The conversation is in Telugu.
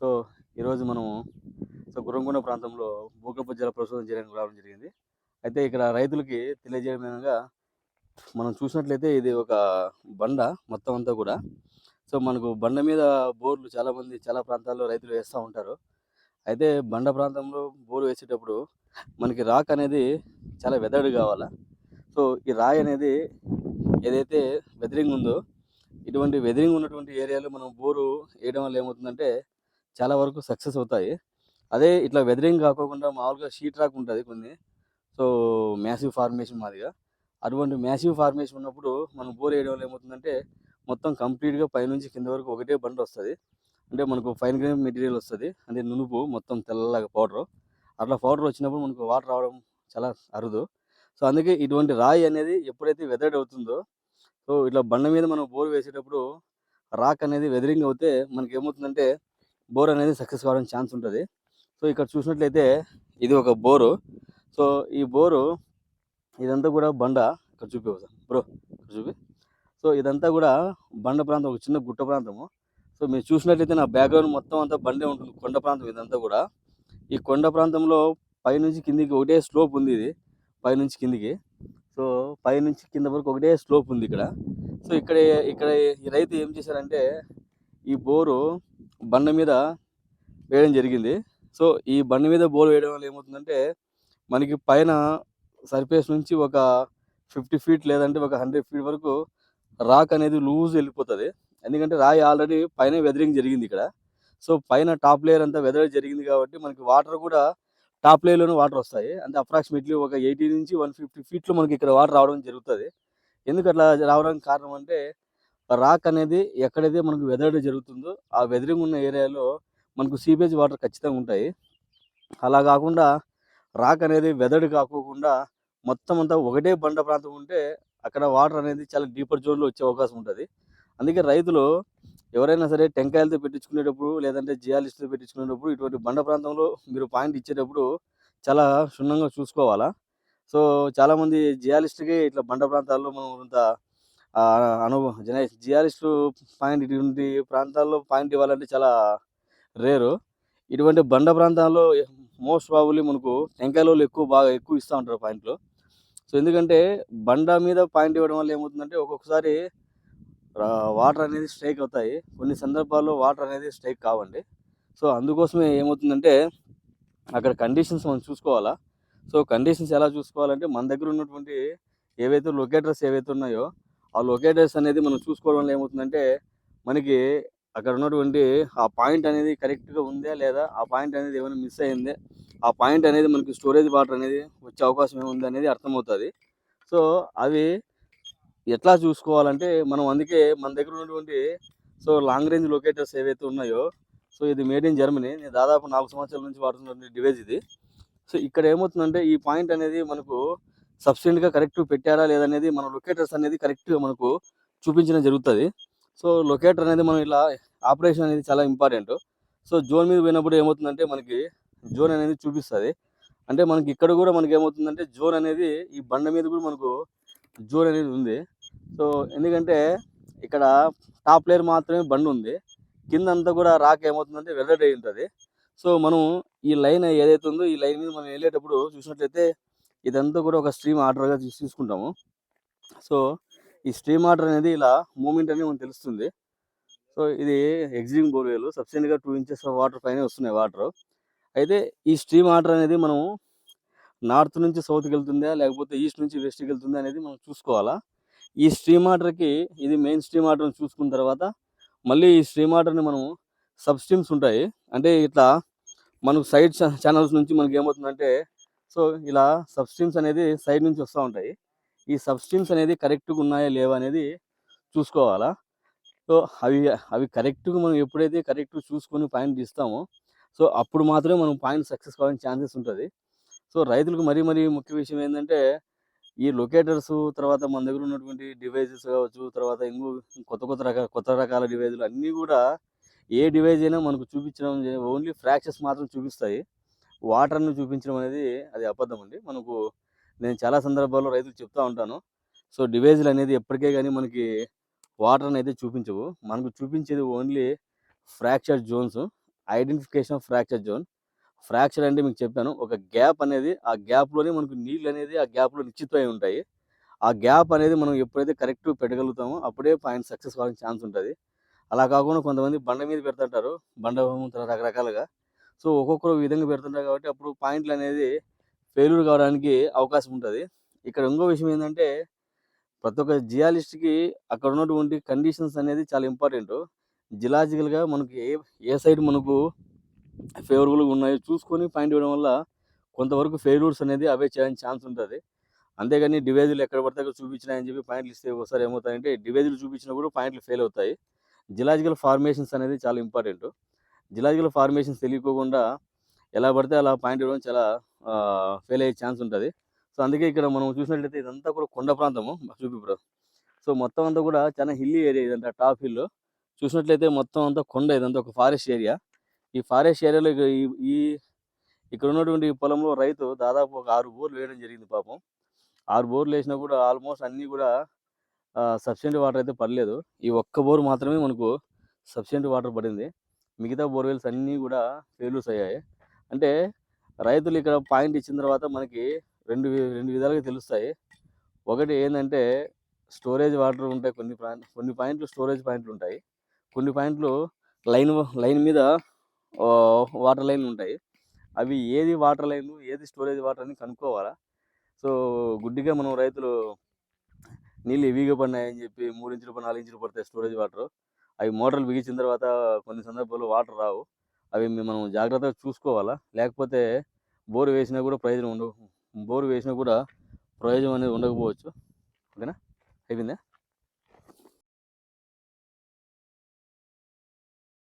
సో ఈరోజు మనము సో గుర్రంకొండ ప్రాంతంలో భూగర్భ జల పరిశోధన చేయడానికి రావడం జరిగింది. అయితే ఇక్కడ రైతులకి తెలియజేయడం విధంగా మనం చూసినట్లయితే ఇది ఒక బండ మొత్తం అంతా కూడా. సో మనకు బండ మీద బోర్లు చాలామంది చాలా ప్రాంతాల్లో రైతులు వేస్తూ ఉంటారు. అయితే బండ ప్రాంతంలో బోరు వేసేటప్పుడు మనకి రాక్ అనేది చాలా వెదడు కావాలా? సో ఈ రాయి అనేది ఏదైతే వెదరింగ్ ఉందో ఇటువంటి వెదరింగ్ ఉన్నటువంటి ఏరియాలో మనం బోరు వేయడం వల్ల ఏమవుతుందంటే చాలా వరకు సక్సెస్ అవుతాయి. అదే ఇట్లా వెదరింగ్ కాకోకుండా మామూలుగా షీట్ రాక్ ఉంటుంది కొన్ని. సో మ్యాసివ్ ఫార్మేషన్ మాదిగా అటువంటి మ్యాసివ్ ఫార్మేషన్ ఉన్నప్పుడు మనం బోర్ వేయడం వల్ల ఏమవుతుందంటే మొత్తం కంప్లీట్గా పైనుంచి కింద వరకు ఒకటే బండ వస్తుంది. అంటే మనకు ఫైన్ గ్రెయిన్ మెటీరియల్ వస్తుంది. అంటే నునుపు మొత్తం తెల్లగా పౌడర్ అట్లా పౌడర్ వచ్చినప్పుడు మనకు వాటర్ రావడం చాలా అరుదు. సో అందుకే ఇటువంటి రాయి అనేది ఎప్పుడైతే వెదర్డ్ అవుతుందో సో ఇట్లా బండ మీద మనం బోర్ వేసేటప్పుడు రాక్ అనేది వెదరింగ్ అవుతే మనకి ఏమవుతుందంటే బోర్ అనేది సక్సెస్ కావడానికి ఛాన్స్ ఉంటుంది. సో ఇక్కడ చూసినట్లయితే ఇది ఒక బోరు. సో ఈ బోరు ఇదంతా కూడా బండ. ఇక్కడ చూపి బ్రో ఇక్కడ చూపి. సో ఇదంతా కూడా బండ ప్రాంతం ఒక చిన్న గుట్ట ప్రాంతము. సో మీరు చూసినట్లయితే నా బ్యాక్గ్రౌండ్ మొత్తం అంతా బండే ఉంటుంది. కొండ ప్రాంతం ఇదంతా కూడా. ఈ కొండ ప్రాంతంలో పైనుంచి కిందికి ఒకటే స్లోప్ ఉంది ఇది. పైనుంచి కిందికి. సో పైనుంచి కింద వరకు ఒకటే స్లోప్ ఉంది ఇక్కడ. సో ఇక్కడ ఇక్కడ ఈ రైతు ఏం చేశారంటే ఈ బోరు బండ మీద వేయడం జరిగింది. సో ఈ బండ మీద బోర్ వేయడం వల్ల ఏమవుతుందంటే మనకి పైన సర్ఫేస్ నుంచి ఒక ఫిఫ్టీ ఫీట్ లేదంటే ఒక హండ్రెడ్ ఫీట్ వరకు రాక్ అనేది లూజ్ వెళ్ళిపోతుంది. ఎందుకంటే రాయి ఆల్రెడీ పైన వెదరింగ్ జరిగింది ఇక్కడ. సో పైన టాప్ లేయర్ అంతా వెదర్ జరిగింది కాబట్టి మనకి వాటర్ కూడా టాప్ లేయర్లోనే వాటర్ వస్తాయి. అంటే అప్రాక్సిమేట్లీ ఒక ఎయిటీ నుంచి వన్ ఫిఫ్టీ ఫీట్లో మనకి ఇక్కడ వాటర్ రావడం జరుగుతుంది. ఎందుకు అట్లా రావడానికి కారణం అంటే రాక్ అనేది ఎక్కడైతే మనకు వెదరడం జరుగుతుందో ఆ వెదరింగ్ ఉన్న ఏరియాలో మనకు సీపేజ్ వాటర్ ఖచ్చితంగా ఉంటాయి. అలా కాకుండా రాక్ అనేది వెదడు కాకోకుండా మొత్తం అంతా ఒకటే బండ ప్రాంతం ఉంటే అక్కడ వాటర్ అనేది చాలా డీపర్ జోన్లో వచ్చే అవకాశం ఉంటుంది. అందుకే రైతులు ఎవరైనా సరే టెంకాయలతో పెట్టించుకునేటప్పుడు లేదంటే జియాలిస్ట్తో పెట్టించుకునేటప్పుడు ఇటువంటి బండ ప్రాంతంలో మీరు పాయింట్ ఇచ్చేటప్పుడు చాలా క్షుణ్ణంగా చూసుకోవాలా. సో చాలామంది జియాలిస్ట్కి ఇట్లా బండ ప్రాంతాల్లో మనం కొంత అనుభవం జన జిఆర్ఎస్ పాయింట్ ఇటువంటి ప్రాంతాల్లో పాయింట్ ఇవ్వాలంటే చాలా రేరు. ఇటువంటి బండ ప్రాంతాల్లో మోస్ట్ ప్రాబుల్లీ మనకు టెంకాయలు ఎక్కువ బాగా ఎక్కువ ఇస్తూ ఉంటారు పాయింట్లు. సో ఎందుకంటే బండ మీద పాయింట్ ఇవ్వడం వల్ల ఏమవుతుందంటే ఒక్కొక్కసారి వాటర్ అనేది స్ట్రైక్ అవుతాయి. కొన్ని సందర్భాల్లో వాటర్ అనేది స్ట్రైక్ కావండి. సో అందుకోసమే ఏమవుతుందంటే అక్కడ కండిషన్స్ మనం చూసుకోవాలా. సో కండిషన్స్ ఎలా చూసుకోవాలంటే మన దగ్గర ఉన్నటువంటి ఏవైతే లొకేటర్స్ ఏవైతే ఉన్నాయో ఆ లొకేటర్స్ అనేది మనం చూసుకోవడం వల్ల ఏమవుతుందంటే మనకి అక్కడ ఉన్నటువంటి ఆ పాయింట్ అనేది కరెక్ట్గా ఉందా లేదా? ఆ పాయింట్ అనేది ఏమైనా మిస్ అయిందే? ఆ పాయింట్ అనేది మనకి స్టోరేజ్ వాటర్ అనేది వచ్చే అవకాశం ఏముంది అనేది అర్థమవుతుంది. సో అవి ఎట్లా చూసుకోవాలంటే మనం అందుకే మన దగ్గర ఉన్నటువంటి సో లాంగ్ రేంజ్ లొకేటర్స్ ఏవైతే ఉన్నాయో సో ఇది మేడ్ ఇన్ జర్మనీ నేను దాదాపు నాలుగు సంవత్సరాల నుంచి వాడుతున్నటువంటి డివైజ్ ఇది. సో ఇక్కడ ఏమవుతుందంటే ఈ పాయింట్ అనేది మనకు సబ్స్టెంట్గా కరెక్ట్ పెట్టారా లేదనేది మన లొకేటర్స్ అనేది కరెక్ట్గా మనకు చూపించడం జరుగుతుంది. సో లొకేటర్ అనేది మనం ఇలా ఆపరేషన్ అనేది చాలా ఇంపార్టెంట్. సో జోన్ మీద పోయినప్పుడు ఏమవుతుందంటే మనకి జోన్ అనేది చూపిస్తుంది. అంటే మనకి ఇక్కడ కూడా మనకి ఏమవుతుందంటే జోన్ అనేది ఈ బండ మీద కూడా మనకు జోన్ అనేది ఉంది. సో ఎందుకంటే ఇక్కడ టాప్ లేయర్ మాత్రమే బండి ఉంది. కింద అంతా కూడా రాక్ ఏమవుతుందంటే వెల్లడి అయి ఉంటుంది. సో మనం ఈ లైన్ ఏదైతే ఉందో ఈ లైన్ మీద మనం వెళ్ళేటప్పుడు చూసినట్లయితే ఇదంతా కూడా ఒక స్ట్రీమ్ ఆర్డర్గా తీసి తీసుకుంటాము. సో ఈ స్ట్రీమ్ ఆర్డర్ అనేది ఇలా మూమెంట్ అనేది మనకు తెలుస్తుంది. సో ఇది ఎగ్జిటింగ్ బోర్వేలు. సబ్సిడెంట్గా టూ ఇంచెస్ వాటర్ పైన వస్తున్నాయి వాటర్. అయితే ఈ స్ట్రీమ్ ఆర్డర్ అనేది మనం నార్త్ నుంచి సౌత్కి వెళ్తుందా లేకపోతే ఈస్ట్ నుంచి వెస్ట్కి వెళ్తుందా అనేది మనం చూసుకోవాలా. ఈ స్ట్రీమ్ ఆర్డర్కి ఇది మెయిన్ స్ట్రీమ్ ఆర్డర్ని చూసుకున్న తర్వాత మళ్ళీ ఈ స్ట్రీమ్ ఆర్డర్ని మనం సబ్ స్ట్రీమ్స్ ఉంటాయి. అంటే ఇట్లా మనకు సైడ్ ఛానల్స్ నుంచి మనకి ఏమవుతుందంటే సో ఇలా సబ్ స్ట్రీమ్స్ అనేది సైడ్ నుంచి వస్తూ ఉంటాయి. ఈ సబ్ స్ట్రీమ్స్ అనేది కరెక్ట్గా ఉన్నాయా లేవా అనేది చూసుకోవాలా? సో అవి అవి కరెక్ట్గా మనం ఎప్పుడైతే కరెక్ట్ చూసుకొని పాయింట్ ఇస్తామో సో అప్పుడు మాత్రమే మనం పాయింట్ సక్సెస్ కావాలని ఛాన్సెస్ ఉంటుంది. సో రైతులకు మరీ మరీ ముఖ్య విషయం ఏంటంటే ఈ లొకేటర్స్ తర్వాత మన దగ్గర ఉన్నటువంటి డివైజెస్ కావచ్చు తర్వాత ఇంకో కొత్త కొత్త రకాల కొత్త రకాల డివైజులు అన్నీ కూడా ఏ డివైజ్ అయినా మనకు చూపించడం ఓన్లీ ఫ్రాక్చర్స్ మాత్రం చూపిస్తాయి. వాటర్ని చూపించడం అనేది అది అబద్ధం అండి. మనకు నేను చాలా సందర్భాల్లో రైతులు చెప్తా ఉంటాను. సో డివైజులు అనేది ఎప్పటికే కానీ మనకి వాటర్ అనేది చూపించవు. మనకు చూపించేది only fracture zones identification of fracture zone. Fracture అంటే మీకు చెప్పాను ఒక గ్యాప్ అనేది ఆ గ్యాప్లోనే మనకు నీళ్ళు అనేది ఆ గ్యాప్లో నిశ్చితమై ఉంటాయి. ఆ గ్యాప్ అనేది మనం ఎప్పుడైతే కరెక్ట్ పెట్టగలుగుతామో అప్పుడే పాయింట్ సక్సెస్ కావడానికి ఛాన్స్ ఉంటుంది. అలా కాకుండా కొంతమంది బండ మీద పెడుతుంటారు బండ అమ్ముతారు రకరకాలుగా. సో ఒక్కొక్కరు విధంగా పెడుతుంటారు కాబట్టి అప్పుడు పాయింట్లు అనేది ఫెయిల్యూర్ కావడానికి అవకాశం ఉంటుంది. ఇక్కడ ఇంకో విషయం ఏంటంటే ప్రతి ఒక్క జియాలిస్ట్కి అక్కడ ఉన్నటువంటి కండిషన్స్ అనేది చాలా ఇంపార్టెంట్. జిలాజికల్గా మనకి ఏ ఏ సైడ్ మనకు ఫేవరబుల్గా ఉన్నాయో చూసుకొని పాయింట్ ఇవ్వడం వల్ల కొంతవరకు ఫెయిల్యూర్స్ అనేది అవే చేయడానికి ఛాన్స్ ఉంటుంది. అంతేగాని డివైజులు ఎక్కడ పడితే చూపించినాయని చెప్పి పాయింట్లు ఇస్తే ఒకసారి ఏమవుతాయంటే డివైజులు చూపించినా కూడా పాయింట్లు ఫెయిల్ అవుతాయి. జిలాజికల్ ఫార్మేషన్స్ అనేది చాలా ఇంపార్టెంట్. జిలాజికల్ ఫార్మేషన్స్ తెలియకోకుండా ఎలా పడితే అలా పాయింట్ ఇవ్వడం చాలా ఫెయిల్ అయ్యే ఛాన్స్ ఉంటుంది. సో అందుకే ఇక్కడ మనం చూసినట్లయితే ఇదంతా కూడా కొండ ప్రాంతము చూపి సో మొత్తం అంతా కూడా చాలా హిల్లీ ఏరియా ఇదంతా టాప్ హిల్. చూసినట్లయితే మొత్తం అంతా కొండ ఇదంతా ఒక ఫారెస్ట్ ఏరియా. ఈ ఫారెస్ట్ ఏరియాలో ఈ ఇక్కడ ఉన్నటువంటి పొలంలో రైతు దాదాపు ఒక ఆరు బోర్లు వేయడం జరిగింది పాపం. ఆరు బోర్లు వేసినా కూడా ఆల్మోస్ట్ అన్నీ కూడా సబ్సిడెంట్ వాటర్ అయితే పడలేదు. ఈ ఒక్క బోర్ మాత్రమే మనకు సబ్సిడెంట్ వాటర్ పడింది. మిగతా బోర్వెల్స్ అన్నీ కూడా ఫెయిల్యూర్స్ అయ్యాయి. అంటే రైతులు ఇక్కడ పాయింట్ ఇచ్చిన తర్వాత మనకి రెండు వి- రెండు విధాలుగా తెలుస్తాయి. ఒకటి ఏంటంటే స్టోరేజ్ వాటర్ ఉంటాయి కొన్ని పాయింట్ కొన్ని పాయింట్లు స్టోరేజ్ పాయింట్లు ఉంటాయి. కొన్ని పాయింట్లు లైన్ లైన్ మీద వాటర్ లైన్ ఉంటాయి. అవి ఏది వాటర్ లైన్ ఏది స్టోరేజ్ వాటర్ అని కనుక్కోవాలా? సో గుడ్డిగా మనం రైతులు నీళ్ళు హెవీగా పడినాయని చెప్పి మూడు ఇంచులు పడి నాలుగు ఇంచులు పడతాయి స్టోరేజ్ వాటర్. అవి మోటార్లు బిగించిన తర్వాత కొన్ని సందర్భాల్లో వాటర్ రావు. అవి మనం జాగ్రత్తగా చూసుకోవాలా? లేకపోతే బోరు వేసినా కూడా ప్రయోజనం ఉండవు. బోరు వేసినా కూడా ప్రయోజనం అనేది ఉండకపోవచ్చు. ఓకేనా? అయిపోయిందా?